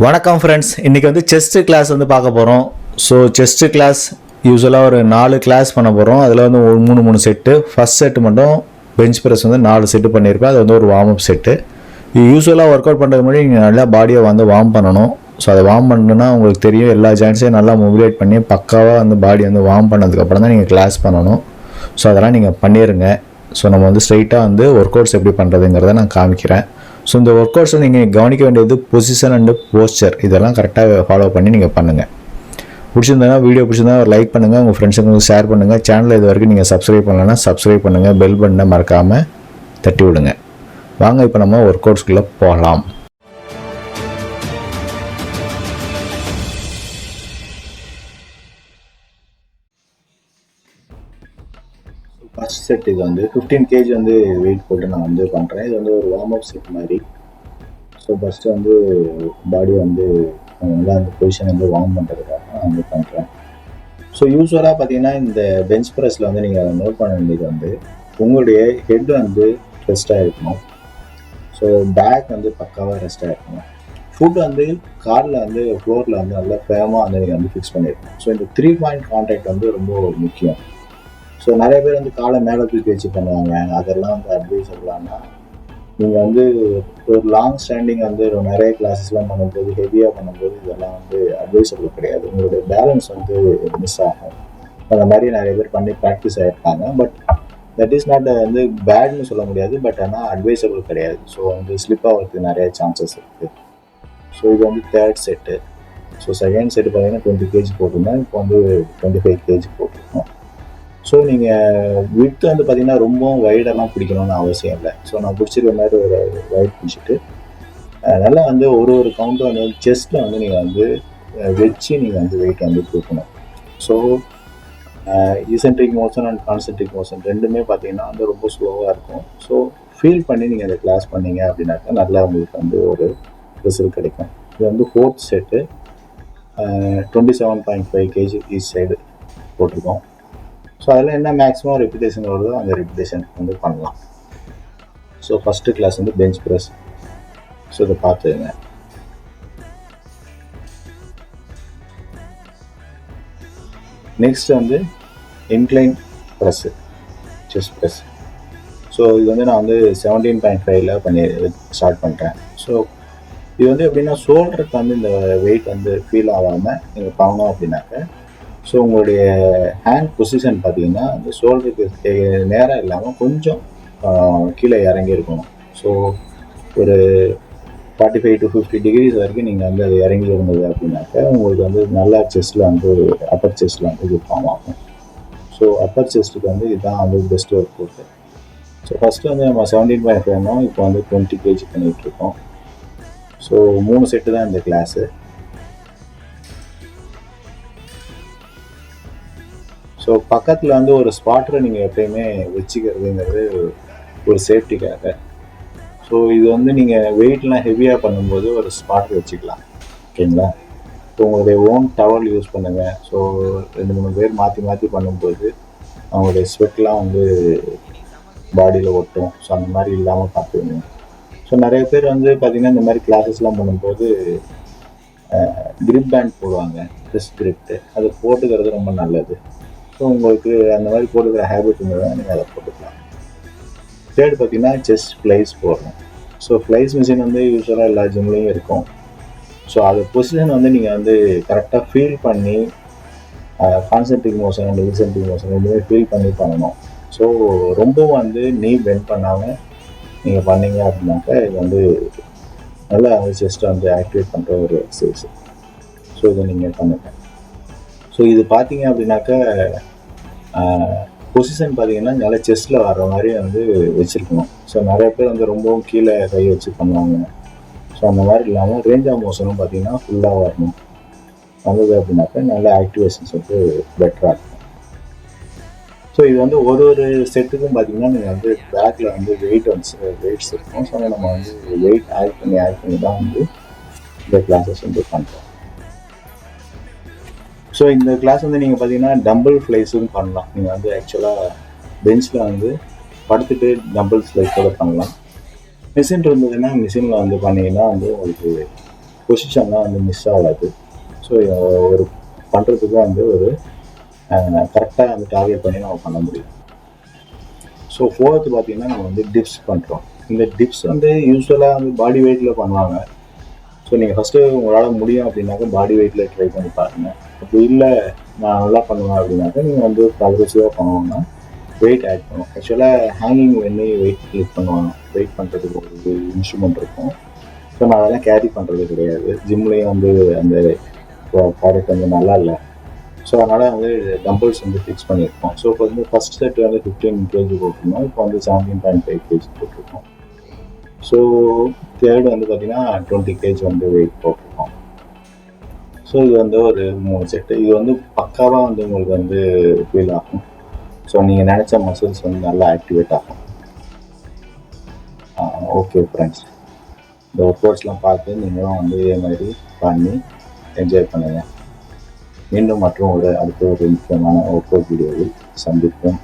வணக்கம் ஃப்ரெண்ட்ஸ் இன்றைக்கி வந்து செஸ்ட்டு கிளாஸ் வந்து பார்க்க போகிறோம் ஸோ செஸ்ட்டு கிளாஸ் யூஸ்வலாக ஒரு நாலு கிளாஸ் பண்ண போகிறோம் அதில் வந்து ஒரு மூணு மூணு செட்டு ஃபஸ்ட் செட்டு மட்டும் பெஞ்ச் ப்ரெஸ் வந்து நாலு செட்டு பண்ணியிருப்பேன். அது வந்து ஒரு வார்ம் அப் செட்டு யூஸ்வலாக ஒர்க் அவுட் பண்ணுறது முன்னாடி நீங்கள் நல்லா பாடியை வந்து வார்ம் பண்ணணும். ஸோ அதை வார்ம் பண்ணுன்னா உங்களுக்கு தெரியும் எல்லா ஜாயின்ஸையும் நல்லா மொபிலேட் பண்ணி பக்காவாக அந்த பாடி வந்து வார்ம் பண்ணதுக்கப்புறம் தான் நீங்கள் கிளாஸ் பண்ணணும். ஸோ அதெல்லாம் நீங்கள் பண்ணிடுங்க ஸோ நம்ம வந்து ஸ்ட்ரைட்டாக வந்து ஒர்க் அவுட்ஸ் எப்படி பண்ணுறதுங்கிறத நான் காமிக்கிறேன். ஸோ இந்த ஒர்க் அவுட்ஸை நீங்கள் கவனிக்க வேண்டியது பொசிஷன் அண்டு போஸ்டர் இதெல்லாம் கரெக்டாக ஃபாலோ பண்ணி நீங்கள் பண்ணுங்கள் பிடிச்சிருந்தா வீடியோ பிடிச்சிருந்தா ஒரு லைக் பண்ணுங்கள் உங்கள் ஃப்ரெண்ட்ஸுங்களுக்கு ஷேர் பண்ணுங்கள் சேனலில் இது வரைக்கும் நீங்கள் சப்ஸ்கிரைப் பண்ணலன்னா சப்ஸ்கிரைப் பண்ணுங்கள் பெல் பட்டனை மறக்காமல் தட்டி விடுங்க. வாங்க இப்போ நம்ம ஒர்க் அவுட்ஸ்குள்ளே போகலாம் ஃபஸ்ட் செட் இது வந்து ஃபிஃப்டீன் கேஜி வந்து வெயிட் போட்டு நான் வந்து பண்ணுறேன் இது வந்து ஒரு வார்ம் அப் செட் மாதிரி. ஸோ ஃபஸ்ட்டு வந்து பாடியை வந்து நல்லா அந்த பொசிஷன் வந்து வார்ம் பண்ணுறதுக்காக நான் வந்து பண்ணுறேன் ஸோ யூஸ்வலாக பார்த்தீங்கன்னா இந்த பெஞ்ச் ப்ரெஸ்ஸில் வந்து நீங்கள் அதை நோட் பண்ண வேண்டியது வந்து உங்களுடைய ஹெட் வந்து ரெஸ்ட்டாக இருக்கணும். ஸோ பேக் வந்து பக்காவாக ரெஸ்ட்டாக இருக்கணும். ஃபுட் வந்து காரில் வந்து ஃப்ளோரில் வந்து நல்லா ஃபேமாக வந்து நீங்கள் வந்து ஃபிக்ஸ் பண்ணியிருக்கணும் ஸோ இந்த த்ரீ பாயிண்ட் கான்டாக்ட் வந்து ரொம்ப முக்கியம். ஸோ நிறைய பேர் வந்து காலை மேலே தூக்கி வச்சு பண்ணுவாங்க. அதெல்லாம் வந்து அட்வைசபிளானா நீங்கள் வந்து ஒரு லாங் ஸ்டாண்டிங் வந்து நிறைய கிளாஸஸ்லாம் பண்ணும்போது ஹெவியாக பண்ணும்போது இதெல்லாம் வந்து அட்வைசபிள் கிடையாது. உங்களுடைய பேலன்ஸ் வந்து மிஸ் ஆகும். அந்த மாதிரி நிறைய பேர் பண்ணி ப்ராக்டிஸ் ஆகிருக்காங்க பட் தட் இஸ் நாட் வந்து பேட்னு சொல்ல முடியாது. பட் ஆனால் அட்வைசபிள் கிடையாது. ஸோ வந்து ஸ்லிப் ஆகிறதுக்கு நிறைய சான்சஸ் இருக்குது ஸோ இது வந்து third set so second set பார்த்தீங்கன்னா டுவெண்ட்டி கேஜி போட்டிருந்தேன். இப்போ வந்து டுவெண்ட்டி ஃபைவ் கேஜி போட்டிருக்கோம். ஸோ நீங்கள் விட்டு வந்து பார்த்தீங்கன்னா ரொம்பவும் வைடெல்லாம் பிடிக்கணும்னு அவசியம் இல்லை. ஸோ நான் பிடிச்சிருக்க மாதிரி ஒரு வைட் பிடிச்சிட்டு அதனால் நல்லா வந்து ஒரு ஒரு கவுண்ட்டும் வந்து செஸ்ட்டில் வந்து நீங்கள் வந்து வச்சு நீங்கள் வந்து வெயிட் வந்து கொடுக்கணும். So eccentric motion and concentric motion ரெண்டுமே பார்த்தீங்கன்னா வந்து ரொம்ப ஸ்லோவாக இருக்கும். ஸோ ஃபீல் பண்ணி நீங்கள் அந்த கிளாஸ் பண்ணீங்க அப்படின்னாக்கா நல்லா உங்களுக்கு வந்து ஒரு ரிசல்ட் கிடைக்கும். இது வந்து fourth set twenty seven point five KG each side போட்டிருக்கோம். ஸோ அதில் என்ன மேக்ஸிமம் ரெப்புடேஷன் வருதோ அந்த ரெப்புடேஷனுக்கு வந்து பண்ணலாம். ஸோ ஃபஸ்ட்டு கிளாஸ் வந்து பெஞ்ச் ப்ரெஸ் ஸோ இதை பார்த்துங்க நெக்ஸ்ட் வந்து incline press chest press so இது வந்து நான் வந்து செவன்டீன் பாயிண்ட் ஃபைவ்ல பண்ணி ஸ்டார்ட் பண்ணுறேன் ஸோ இது வந்து எப்படின்னா ஷோல்டருக்கு வந்து இந்த வெயிட் வந்து ஃபீல் ஆகாமல் நீங்கள் பண்ணணும் அப்படின்னாக்க ஸோ உங்களுடைய ஹேண்ட் பொசிஷன் பார்த்தீங்கன்னா அந்த ஷோல்டருக்கு நேராக இல்லாமல் கொஞ்சம் கீழே இறங்கி இருக்கணும். ஸோ ஒரு forty five to fifty degrees வரைக்கும் நீங்கள் வந்து அது இறங்கி இருந்தது அப்படின்னாக்க உங்களுக்கு வந்து நல்லா செஸ்ட்டில் வந்து அப்பர் செஸ்ட்டில் வந்து இது ஃபார்ம் ஆகும். ஸோ அப்பர் செஸ்ட்டுக்கு வந்து இதுதான் வந்து best work out so first வந்து நம்ம செவன்டீன் பாயிண்ட் ஃபைவ் இப்போ வந்து டுவெண்ட்டி கேஜி பண்ணிகிட்ருக்கோம் ஸோ மூணு செட்டு தான் இந்த கிளாஸு ஸோ பக்கத்தில் வந்து ஒரு ஸ்பாட்டரை நீங்கள் எப்பயுமே வச்சுக்கிறதுங்கிறது ஒரு சேஃப்டிக்காக ஸோ இது வந்து நீங்கள் வெயிட்லாம் ஹெவியாக பண்ணும்போது ஒரு ஸ்பாட்டர் வச்சுக்கலாம். ஓகேங்களா? ஸோ உங்களுடைய ஓன் டவல் யூஸ் பண்ணுங்கள் ஸோ ரெண்டு மூணு பேர் மாற்றி மாற்றி பண்ணும்போது அவங்களுடைய ஸ்வெட்லாம் வந்து பாடியில் ஒட்டும். ஸோ அந்த மாதிரி இல்லாமல் பார்த்துக்கணும் ஸோ நிறைய பேர் வந்து பார்த்திங்கன்னா இந்த மாதிரி கிளாஸஸ்லாம் பண்ணும்போது கிரிப் பேண்ட் போடுவாங்க. ரிஸ்ட் கிரிப்ட்டு அது போட்டுக்கிறது ரொம்ப நல்லது. ஸோ உங்களுக்கு அந்த மாதிரி போட்டுக்கிற ஹேபிட் இருந்ததுன்னா நீங்கள் அதை போட்டுக்கலாம். தேர்ட் பார்த்தீங்கன்னா செஸ்ட் ஃப்ளைஸ் போடணும். ஸோ ஃப்ளைஸ் மிஷின் வந்து யூஸ்வலாக எல்லா ஜிம்லேயும் இருக்கும். ஸோ அது பொசிஷன் வந்து நீங்கள் வந்து கரெக்டாக ஃபீல் பண்ணி concentric motion and eccentric motion ரெண்டுமே ஃபீல் பண்ணி பண்ணணும். ஸோ ரொம்ப வந்து நீ பெண்ட் பண்ணாமல் நீங்கள் பண்ணீங்க அப்படின்னாக்கா இது வந்து நல்லா வந்து செஸ்ட்டை வந்து ஆக்டிவேட் பண்ணுற ஒரு எக்ஸசைஸ் ஸோ இதை நீங்கள் பண்ணுங்கள் ஸோ இது பார்த்தீங்க அப்படின்னாக்கா பொசிஷன் பார்த்தீங்கன்னா நல்லா செஸ்ட்டில் வர்ற மாதிரி வந்து வச்சுருக்கணும். ஸோ நிறைய பேர் வந்து ரொம்பவும் கீழே கை வச்சு பண்ணுவாங்க. ஸோ அந்த மாதிரி இல்லாமல் ரேஞ்ச் ஆஃப் மோஷனும் பார்த்தீங்கன்னா ஃபுல்லாக வரணும். வந்தது அப்படின்னாக்க நல்ல ஆக்டிவேஷன்ஸ் வந்து பெட்டராக இருக்கும். ஸோ இது வந்து ஒரு ஒரு செட்டுக்கும் பார்த்தீங்கன்னா நீங்கள் வந்து பேக்கில் வந்து வெயிட் வந்து வெயிட்ஸ் இருக்கும். ஸோ நம்ம வந்து வெயிட் ஆட் பண்ணி ஆட் பண்ணி தான் வந்து இந்த கிளாஸஸ் வந்து பண்ணுறோம் ஸோ இந்த கிளாஸ் வந்து நீங்கள் பார்த்தீங்கன்னா டம்பிள் ஃப்ளைஸும் பண்ணலாம். நீங்கள் வந்து ஆக்சுவலாக பெஞ்சில் வந்து படுத்துட்டு டம்பிள் ஃப்ளைஸ் கூட பண்ணலாம். மிஷின் இருந்ததுன்னா மிஷினில் வந்து பண்ணிங்கன்னா வந்து உங்களுக்கு பொசிஷன்லாம் வந்து மிஸ் ஆகாது. ஸோ ஒரு பண்ணுறதுக்கும் வந்து ஒரு கரெக்டாக வந்து டார்கெட் பண்ணி நம்ம பண்ண முடியும். ஸோ ஃபோர்த்து பார்த்தீங்கன்னா நம்ம வந்து டிப்ஸ் பண்ணுறோம் இந்த டிப்ஸ் வந்து யூஸ்வலாக வந்து பாடி வெயிட்டில் பண்ணுவாங்க. ஸோ நீங்கள் ஃபஸ்ட்டு உங்களால் முடியும் அப்படின்னாக்கா பாடி வெயிட்டில் ட்ரை பண்ணி பாருங்கள் அப்படி இல்லை நான் நல்லா பண்ணுவேன் அப்படின்னாக்கா நீங்கள் வந்து ப்ராக்ரெசிவாக பண்ணணும்னா வெயிட் ஆட் பண்ணும் ஆக்சுவலாக ஹேங்கிங் பண்ணி வெயிட் லிஃப்ட் பண்ணுவாங்க. வெயிட் பண்ணுறதுக்கு ஒரு இன்ஸ்ட்ருமெண்ட் இருக்கும். ஸோ நான் அதெல்லாம் கேரி பண்ணுறது கிடையாது. ஜிம்லேயும் வந்து அந்த ப்ராடக்ட் வந்து நல்லா இல்லை. ஸோ அதனால் வந்து டம்பிள்ஸ் வந்து ஃபிக்ஸ் பண்ணியிருக்கோம். ஸோ இப்போ வந்து ஃபஸ்ட் செட் வந்து ஃபிஃப்டீன் கேஜி போட்டிருந்தோம். இப்போ வந்து செவன்டீன் பாயிண்ட் ஃபைவ் கேஜி போட்டிருக்கோம். ஸோ தேர்டு வந்து பார்த்தீங்கன்னா டுவெண்ட்டி கேஜி வந்து வெயிட் போட்டிருக்கோம். ஸோ இது வந்து ஒரு மூணு செட்டு இது வந்து பக்காவாக வந்து உங்களுக்கு வந்து ஃபீல் ஆகும். ஸோ நீங்கள் நினச்ச மசில்ஸ் வந்து நல்லா ஆக்டிவேட் ஆகும். ஓகே ஃப்ரெண்ட்ஸ் இந்த ஒர்க் அவுட்ஸ்லாம் பார்த்து நீங்களும் வந்து இதே மாதிரி பண்ணி என்ஜாய் பண்ணுங்கள் மீண்டும் மற்றும் ஒரு அடுத்த ஒரு முக்கியமான ஒர்க் அவுட் வீடியோவில் சந்திப்போம்.